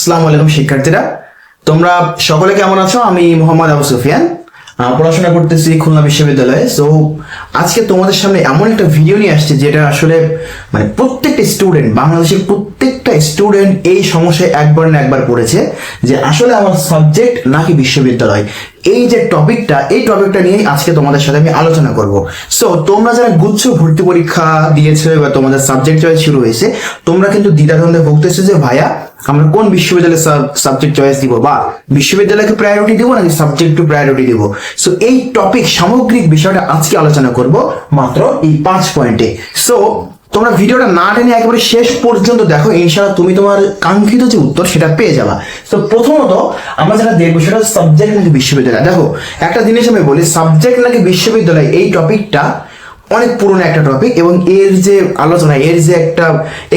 আসসালামু আলাইকুম, শিক্ষার্থীরা। তোমরা সকলে কেমন আছো? আমি মোহাম্মদ আবু সুফিয়ান। পড়াশোনা করতেছি খুলনা বিশ্ববিদ্যালয়ে। সো আজকে তোমাদের সামনে এমন একটা ভিডিও নিয়ে আসছে, যেটা আসলে মানে প্রত্যেকটা স্টুডেন্ট বাংলাদেশের প্রত্যেকটা স্টুডেন্ট এই সমস্যায় একবার না একবার পড়েছে, যে আসলে আমার সাবজেক্ট নাকি বিশ্ববিদ্যালয়। এই যে টপিকটা, এই টপিকটা নিয়ে আজকে তোমাদের সাথে আমি আলোচনা করব। সো তোমরা যারা গুচ্ছ ভর্তি পরীক্ষা দিয়েছ বা তোমাদের সাবজেক্ট চয়েস শুরু হয়েছে, তোমরা কিন্তু দ্বিধাদ্বন্দ্বে ভুগতেছো যে, ভাইয়া, আমরা কোন বিশ্ববিদ্যালয়ে সাবজেক্ট চয়েস দিব? বা, বিশ্ববিদ্যালয়কে প্রায়োরিটি দিব নাকি সাবজেক্ট টু প্রায়োরিটি দিব? সো এই টপিক সামগ্রিক বিষয়টা আজকে আলোচনা করব মাত্র এই পাঁচ পয়েন্টে সো তোমরা ভিডিওটা না টেনে একেবারে শেষ পর্যন্ত দেখো, ইনশাআল্লাহ তুমি তোমার কাঙ্ক্ষিত যে উত্তর সেটা পেয়ে যাবা। তো প্রথমত আমরা যেটা দেখব সেটা সাবজেক্ট নাকি বিশ্ববিদ্যালয়। দেখো, একটা জিনিস আমি বলি সাবজেক্ট নাকি বিশ্ববিদ্যালয়, এই টপিকটা অনেক পুরনো একটা টপিক এবং এর যে আলোচনা, এর যে একটা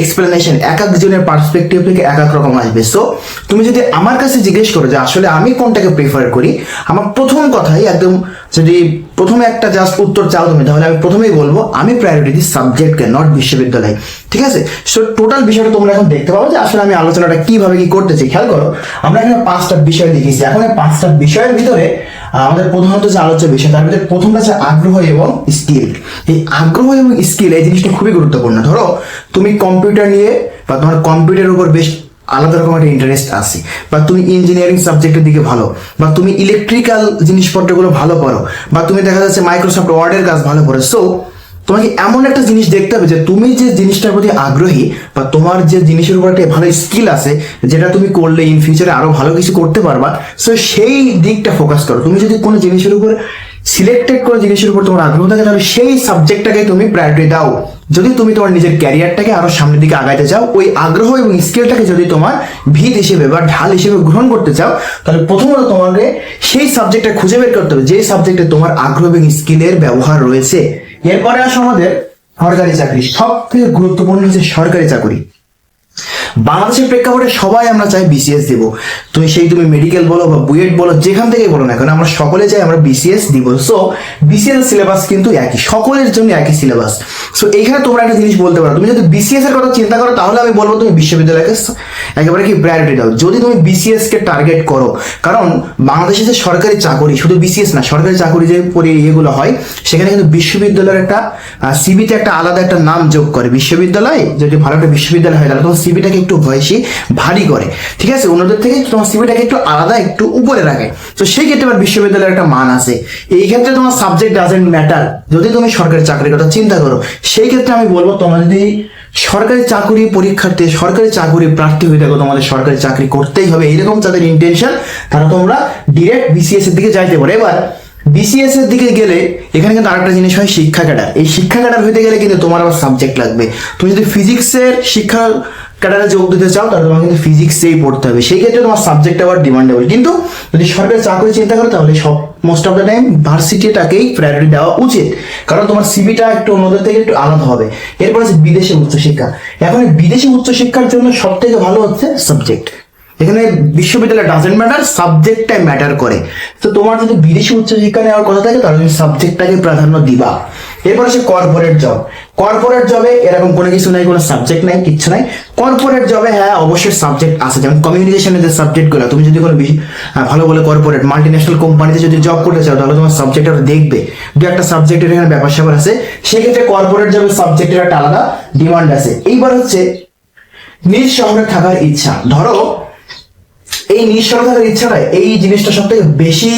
এক্সপ্লেনেশন এক একজনের পার্সপেক্টিভ থেকে এক এক রকম আসবে। সো তুমি যদি আমার কাছে জিজ্ঞেস করো যে আসলে আমি কোনটাকে প্রেফার করি, আমার প্রথম কথাই একদম যদি প্রথমে একটা জাস্ট উত্তর চাও তুমি, তাহলে আমি প্রথমেই বলব, আমি প্রায়োরিটি দিই সাবজেক্টকে নট বিশ্ববিদ্যালয়। ঠিক আছে? সো টোটাল বিষয়টা তোমরা এখন দেখতে পাবো যে আসলে আমি আলোচনাটা কীভাবে কি করতেছি। খেয়াল করো, আমরা এখানে পাঁচটা বিষয় লিখেছি। এখন এই পাঁচটা বিষয়ের ভিতরে আমাদের প্রধানত যে আলোচ্য বিষয়, তার ভিতরে প্রথমটা হচ্ছে আগ্রহ এবং স্কিল এই আগ্রহ এবং স্কিল এই জিনিসটা খুবই গুরুত্বপূর্ণ। ধরো, তুমি কম্পিউটার নিয়ে বা তোমার কম্পিউটারের উপর বেশ আলাদা রকম একটা ইন্টারেস্ট আছে, বা তুমি ইঞ্জিনিয়ারিং সাবজেক্টের দিকে ভালো, বা তুমি ইলেকট্রিক্যাল জিনিসপত্রগুলো ভালো পারো বা তুমি দেখা যাচ্ছে মাইক্রোসফট ওয়ার্ডের কাজ ভালো পারো সো তোমাকে এমন একটা জিনিস দেখতে হবে যে তুমি যে জিনিসটার প্রতি আগ্রহী বা তোমার যে জিনিসের উপর একটা ভালো স্কিল আছে, যেটা তুমি করলে ইন ফিউচারে আরও ভালো কিছু করতে পারবা সো সেই দিকটা ফোকাস করো। তুমি যদি কোনো জিনিসের উপর সিলেক্টেড কোনো জিনিসের উপর তোমার আগ্রহ থাকে, তাহলে সেই সাবজেক্টটাকে তুমি প্রায়োরিটি দাও। যদি তুমি তোমার নিজের ক্যারিয়ারটাকে আরও সামনের দিকে আগাইতে চাও, ওই আগ্রহ এবং স্কিলটাকে যদি তোমার ভিত হিসেবে বা ঢাল হিসেবে গ্রহণ করতে চাও, তাহলে প্রথমত তোমাকে সেই সাবজেক্টটা খুঁজে বের করতে হবে, যে সাবজেক্টে তোমার আগ্রহ এবং স্কিলের ব্যবহার রয়েছে। এরপরে আসো আমাদের সরকারি চাকরি। সব থেকে গুরুত্বপূর্ণ হচ্ছে সরকারি চাকরি। বাংলাদেশের প্রেক্ষাপটে সবাই আমরা চাই বিসিএস দিব। তুমি সেই তুমি মেডিকেল বলো বা বুয়েট বলো, যেখান থেকেই বলো না কেন, আমরা সকলে চাই আমরা বিসিএস দিব। সো বিসিএস সিলেবাস কিন্তু একই, সকলের জন্য একই সিলেবাস সো এইখানে তোমরা একটা জিনিস বলতে পারো, তুমি যদি বিসিএস এর কথা চিন্তা করো, তাহলে আমি বলব তুমি বিশ্ববিদ্যালয়কে একেবারে কি প্রায়োরিটি দাও। যদি তুমি বিসিএস কে টার্গেট করো, কারণ বাংলাদেশে যে সরকারি চাকরি, শুধু বিসিএস না, সরকারি চাকরি যে পরি ইয়েগুলো হয়, সেখানে কিন্তু বিশ্ববিদ্যালয়ের একটা সিবিতে একটা আলাদা একটা নাম যোগ করে। বিশ্ববিদ্যালয়, যদি ভালো একটা বিশ্ববিদ্যালয় হয়, তাহলে তোমার সিবিটাকে একটু ভয়সী, ভারী করে। ঠিক আছে? অন্যদের থেকে তোমার সিবিটাকে একটু আলাদা, একটু উপরে রাখে। তো সেই ক্ষেত্রে আবার বিশ্ববিদ্যালয়ের একটা মান আছে। এই ক্ষেত্রে তোমার সাবজেক্ট ডাজেন্ট ম্যাটার যদি তুমি সরকারি চাকরির কথা চিন্তা করো, সেই ক্ষেত্রে আমি বলব তোমরা যদি সরকারি চাকরি পরীক্ষার্থী, সরকারি চাকরি প্রার্থী হয়ে থাকো, তোমাদের সরকারি চাকরি করতেই হবে। এইরকম তাদের ইন্টেনশন তারা তোমরা ডিরেক্ট বিসিএস এর দিকে যাইতে পারো। এবার বিসিএস এর দিকে গেলে এখানে কিন্তু আরেকটা জিনিস হয় শিক্ষা ক্যাডার। এই শিক্ষা ক্যাডার হইতে গেলে কিন্তু তোমার আবার সাবজেক্ট লাগবে। তুমি যদি ফিজিক্সের শিক্ষা ক্যাডারে যোগ দিতে চাও, তাহলে তোমাকে কিন্তু ফিজিক্সেই পড়তে হবে। সেই ক্ষেত্রে তোমার সাবজেক্ট আবার ডিমান্ডেবল কিন্তু যদি সরকারি চাকরি চিন্তা করো, তাহলে সব মোস্ট অফ দ্য টাইম ভার্সিটিটাকেই প্রায়োরিটি দেওয়া উচিত। কারণ তোমার সিবিটা একটু অন্যদের থেকে একটু আলাদা হবে। এরপর আছে বিদেশে উচ্চশিক্ষা। এখন বিদেশি উচ্চশিক্ষার জন্য সব থেকে ভালো হচ্ছে সাবজেক্ট এখানে বিশ্ববিদ্যালয় ডাজেন্ট ম্যাটার সাবজেক্টটাই ম্যাটার করে। তো তোমার যদি বিদেশি উচ্চশিক্ষা নেওয়ার কথা থাকে, তাহলে তুমি সাবজেক্টটাকে প্রাধান্য দিবা। এরপর আছে কর্পোরেট জব কর্পোরেট জবে এরকম কোনো কিছু নাই, কোনো সাবজেক্ট নাই, কিচ্ছু নাই। কর্পোরেট জবে হ্যাঁ অবশ্যই সাবজেক্ট আছে। যেমন কমিউনিকেশনের যে সাবজেক্টগুলো তুমি যদি কোনো ভালো বলে কর্পোরেট মাল্টি ন্যাশনাল কোম্পানিতে যদি জব করতে চাও, তাহলে তোমার সাবজেক্ট আর দেখবে। দু একটা সাবজেক্টের এখানে ব্যাপার স্যাপার আছে। সেক্ষেত্রে কর্পোরেট জবের সাবজেক্টের একটা আলাদা ডিমান্ড আছে। এইবার হচ্ছে, নিজ শহরে থাকার ইচ্ছা। ধরো, এই নিজ শহরে থাকার ইচ্ছাটা, এই জিনিসটা সব থেকে বেশি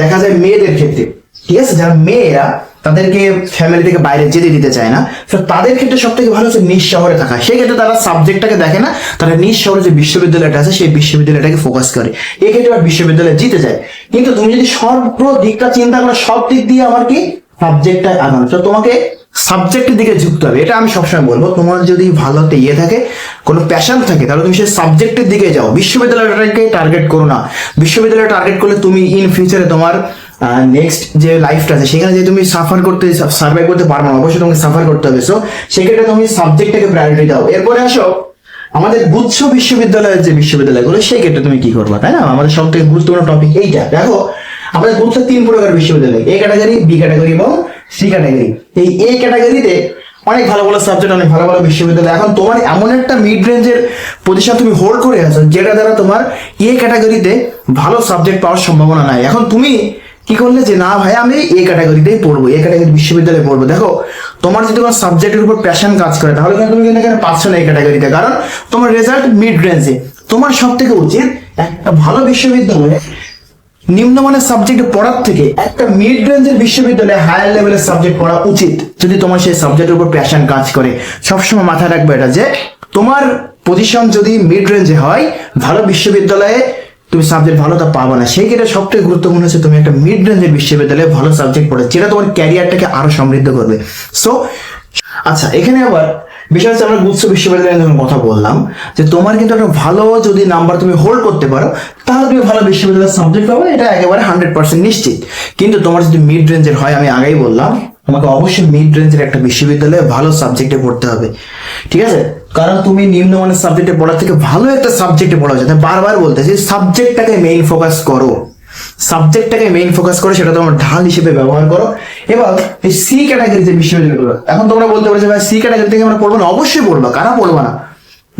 দেখা যায় মেয়েদের ক্ষেত্রে। ঠিক আছে? যারা মেয়েরা তাদেরকে ফ্যামিলি থেকে বাইরে যেতে দিতে চায় না। তো তাদের ক্ষেত্রে সব থেকে ভালো হচ্ছে নিজ শহরে থাকা। সেই ক্ষেত্রে তারা সাবজেক্টটাকে দেখে না, তারা নিজ শহরে যে বিশ্ববিদ্যালয়টা আছে, সেই বিশ্ববিদ্যালয়টাকে ফোকাস করে। এই ক্ষেত্রে আবার বিশ্ববিদ্যালয়ে জিতে যায়। কিন্তু তুমি যদি সর্ব দিকটা চিন্তা করো, সব দিক দিয়ে আমার কি সাবজেক্টটা আগানো। তো তোমাকে সাবজেক্টের দিকে ঝুঁকতে হবে। এটা আমি সবসময় বলব। তোমার যদি ভালো একটা ইয়ে থাকে, কোনো প্যাশন থাকে, তাহলে তুমি সেই সাবজেক্টের দিকে যাও। বিশ্ববিদ্যালয়টাকে টার্গেট করো না। বিশ্ববিদ্যালয় টার্গেট করলে তুমি ইন ফিউচারে তোমার নেক্সট যে লাইফটা আছে, সেখানে যে তুমি সাফার করতে সার্ভাইভ করতে পারবে না, অবশ্যই তোমাকে সাফার করতে হবে। সো সেক্ষেত্রে তুমি সাবজেক্টটাকে প্রায়োরিটি দাও। এরপরে আসো, আমাদের গুচ্ছ বিশ্ববিদ্যালয়ের যে বিশ্ববিদ্যালয়গুলো সেই ক্ষেত্রে তুমি কি করবা, তাই না? আমাদের সব থেকে গুরুত্বপূর্ণ টপিক এইটা। দেখো, আমাদের গুচ্ছ তিন প্রকার বিশ্ববিদ্যালয় এ ক্যাটাগরি বি ক্যাটাগরি এবং সি ক্যাটাগরি এই এ ক্যাটাগরিতে অনেক ভালো ভালো সাবজেক্ট অনেক ভালো ভালো বিশ্ববিদ্যালয়। এখন তোমার এমন একটা মিড রেঞ্জের পজিশন তুমি হোল্ড করে আছো, যেটা দ্বারা তোমার এ ক্যাটাগরিতে ভালো সাবজেক্ট পাওয়ার সম্ভাবনা নাই। এখন তুমি কি করলে যে, না ভাই, আমি এ ক্যাটাগরিতেই পড়ব এ ক্যাটাগরি বিশ্ববিদ্যালয়ে পড়ব। দেখো, তোমার যদি কোনো সাবজেক্টের উপর প্যাশন কাজ করে, তাহলে কিন্তু তুমি কিন্তু এখানে পাচ্ছ না এই ক্যাটাগরিতে কারণ তোমার রেজাল্ট মিড রেঞ্জে তোমার সব থেকে উচিত একটা ভালো বিশ্ববিদ্যালয়ে নিম্নমানের সাবজেক্ট পড়ার থেকে একটা মিড রেঞ্জের বিশ্ববিদ্যালয়ে হায়ার লেভেলের সাবজেক্ট পড়া উচিত, যদি তোমার সেই সাবজেক্টের উপর প্যাশন কাজ করে। সবসময় মাথায় রাখবে এটা যে, তোমার পজিশন যদি মিড রেঞ্জে হয়, ভালো বিশ্ববিদ্যালয়ে তুমি সাবজেক্ট ভালো তা পাবো না। সেই ক্ষেত্রে সবথেকে গুরুত্বপূর্ণ হচ্ছে তুমি একটা মিড রেঞ্জের বিশ্ববিদ্যালয়ে ভালো সাবজেক্ট পড়ে, যেটা তোমার ক্যারিয়ারটাকে আরও সমৃদ্ধ করবে। সো আচ্ছা এখানে আবার হচ্ছে আমরা গুচ্ছ বিশ্ববিদ্যালয়ে যখন কথা বললাম, যে তোমার কিন্তু একটা ভালো যদি নাম্বার তুমি হোল্ড করতে পারো, তাহলে তুমি ভালো বিশ্ববিদ্যালয়ের সাবজেক্ট পাবে, এটা একেবারে হান্ড্রেড পার্সেন্ট নিশ্চিত। কিন্তু তোমার যদি মিড রেঞ্জের হয়, আমি আগেই বললাম তোমাকে অবশ্যই মিড রেঞ্জের একটা বিশ্ববিদ্যালয়ে ভালো সাবজেক্টে পড়তে হবে। ঠিক আছে? কারণ তুমি নিম্নমানের সাবজেক্টে পড়ার থেকে ভালো একটা সাবজেক্টে পড়া যাতে বারবার বলতে যে সাবজেক্টটাকে মেইন ফোকাস করো। সাবজেক্টটাকে মেইন ফোকাস করে, সেটা তোমার ঢাল হিসেবে ব্যবহার করো। এবং এই সি ক্যাটাগরি যে বিশ্ববিদ্যালয়গুলো, এখন তোমরা বলতে পারছ ভাই সি ক্যাটাগরি থেকে আমরা পড়ব না, অবশ্যই পড়বা। কারা পড়বা না?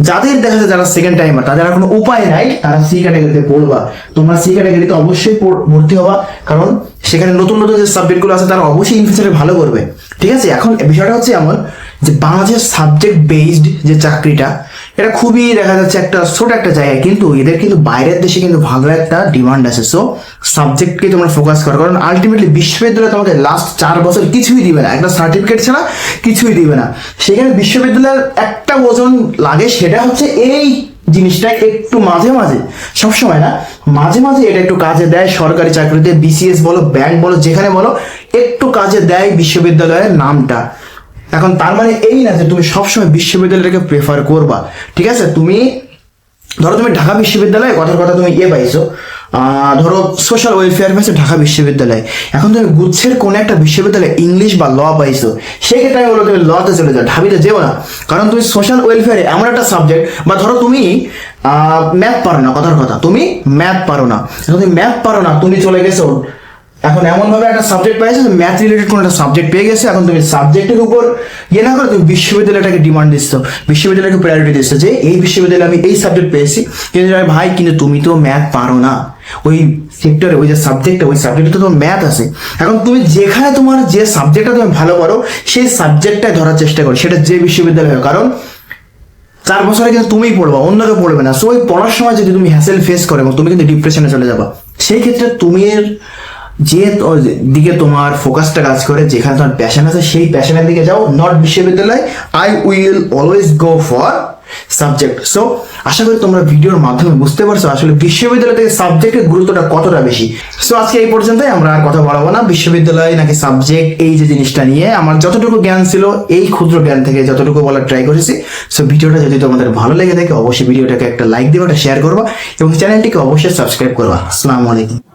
যাদের দেখা যায় যারা সেকেন্ড টাইমার তাদের আর কোনো উপায় নাই, তারা সি ক্যাটাগরিতে পড়বা। তোমরা সি ক্যাটাগরিতে অবশ্যই ভর্তি হবা, কারণ সেখানে নতুন নতুন যে সাবজেক্টগুলো আছে, তারা অবশ্যই ইন ফিউচারে ভালো করবে। ঠিক আছে? এখন বিষয়টা হচ্ছে এমন যে বাংলাদেশের সাবজেক্ট বেসড যে চাকরিটা এটা খুবই দেখা যাচ্ছে একটা ছোট একটা জায়গা কিন্তু এদের কিন্তু বাইরের দেশে কিন্তু ভালো একটা ডিমান্ড আছে। সো সাবজেক্টকে তোমরা ফোকাস করো, কারণ আলটিমেটলি বিশ্ববিদ্যালয় তোমাকে লাস্ট চার বছর কিছুই দিবে না, একটা সার্টিফিকেট ছাড়া কিছুই দিবে না। সেখানে বিশ্ববিদ্যালয়ের একটা ওজন লাগে, সেটা হচ্ছে এই জিনিসটা একটু মাঝে মাঝে, সবসময় না, মাঝে মাঝে এটা একটু কাজে দেয়, সরকারি চাকরিতে বিসিএস বলো ব্যাংক বলো, যেখানে বলো, একটু কাজে দেয় বিশ্ববিদ্যালয়ের নামটা। এখন তার মানে এই না যে তুমি সবসময় বিশ্ববিদ্যালয়টাকে প্রেফার করবা, ঠিক আছে? তুমি, ধরো তুমি ঢাকা বিশ্ববিদ্যালয়ে কথার কথা তুমি ইয়ে পাইছো ধরো সোশ্যাল ওয়েলফেয়ার পাইছো ঢাকা বিশ্ববিদ্যালয়ে। এখন তুমি গুচ্ছের কোন একটা বিশ্ববিদ্যালয়ে ইংলিশ বা ল পাইছো, সেক্ষেত্রে আমি বলো তুমি লতে চলে যাও, ঢাবিতে যেও না। কারণ তুমি সোশ্যাল ওয়েলফেয়ারে এমন একটা সাবজেক্ট বা ধরো তুমি ম্যাথ পারো না কথার কথা, তুমি ম্যাথ পারো না। তুমি ম্যাথ পারো না, তুমি চলে গেছো এখন এমন ভাবে একটা সাবজেক্ট পেয়েছে ম্যাথ রিলেটেড কোনো একটা সাবজেক্ট পেয়ে গেছে, এখন তুমি সাবজেক্টের উপর ইয়ে না করে তুমি বিশ্ববিদ্যালয়টাকে ডিমান্ড দিচ্ছ, বিশ্ববিদ্যালয়কে প্রায়োরিটি দিচ্ছ যে এই বিশ্ববিদ্যালয়ে আমি এই সাবজেক্ট পেয়েছি। কিন্তু ভাই, কিন্তু তুমি তো ম্যাথ পারো না। ওই সেক্টরে ওই যে সাবজেক্টটা ওই সাবজেক্টে তো তোমার ম্যাথ আছে। এখন তুমি যেখানে তোমার যে সাবজেক্টটা তুমি ভালো পারো, সেই সাবজেক্টটাই ধরার চেষ্টা করো। সেটা যে বিশ্ববিদ্যালয় হোক। কারণ চার বছরে কিন্তু তুমিই পড়বা অন্য কেউ পড়বে না। সো ওই পড়ার সময় যদি তুমি হ্যাসেল ফেস করো এবং তুমি কিন্তু ডিপ্রেশনে চলে যাবা, সেই ক্ষেত্রে তুমি যে দিকে তোমার ফোকাসটা কাজ করে, যেখানে তোমার প্যাশন আছে, সেই প্যাশনের দিকে যাও নট বিশ্ববিদ্যালয় I will always go for subject so আশা করি তোমরা ভিডিওর মাধ্যমে বুঝতে পারছ আসলে বিশ্ববিদ্যালয় থেকে সাবজেক্টের গুরুত্বটা কতটা বেশি। সো আজকে এই পর্যন্তই, আমরা আর কথা বলাবো না। বিশ্ববিদ্যালয় নাকি সাবজেক্ট এই যে জিনিসটা নিয়ে আমার যতটুকু জ্ঞান ছিল, এই ক্ষুদ্র জ্ঞান থেকে যতটুকু বলার ট্রাই করেছি। সো ভিডিওটা যদি তোমাদের ভালো লেগে থাকে, অবশ্যই ভিডিওটাকে একটা লাইক দিবা, একটা শেয়ার করবা এবং চ্যানেলটিকে অবশ্যই সাবস্ক্রাইব করবা। আসসালামু আলাইকুম।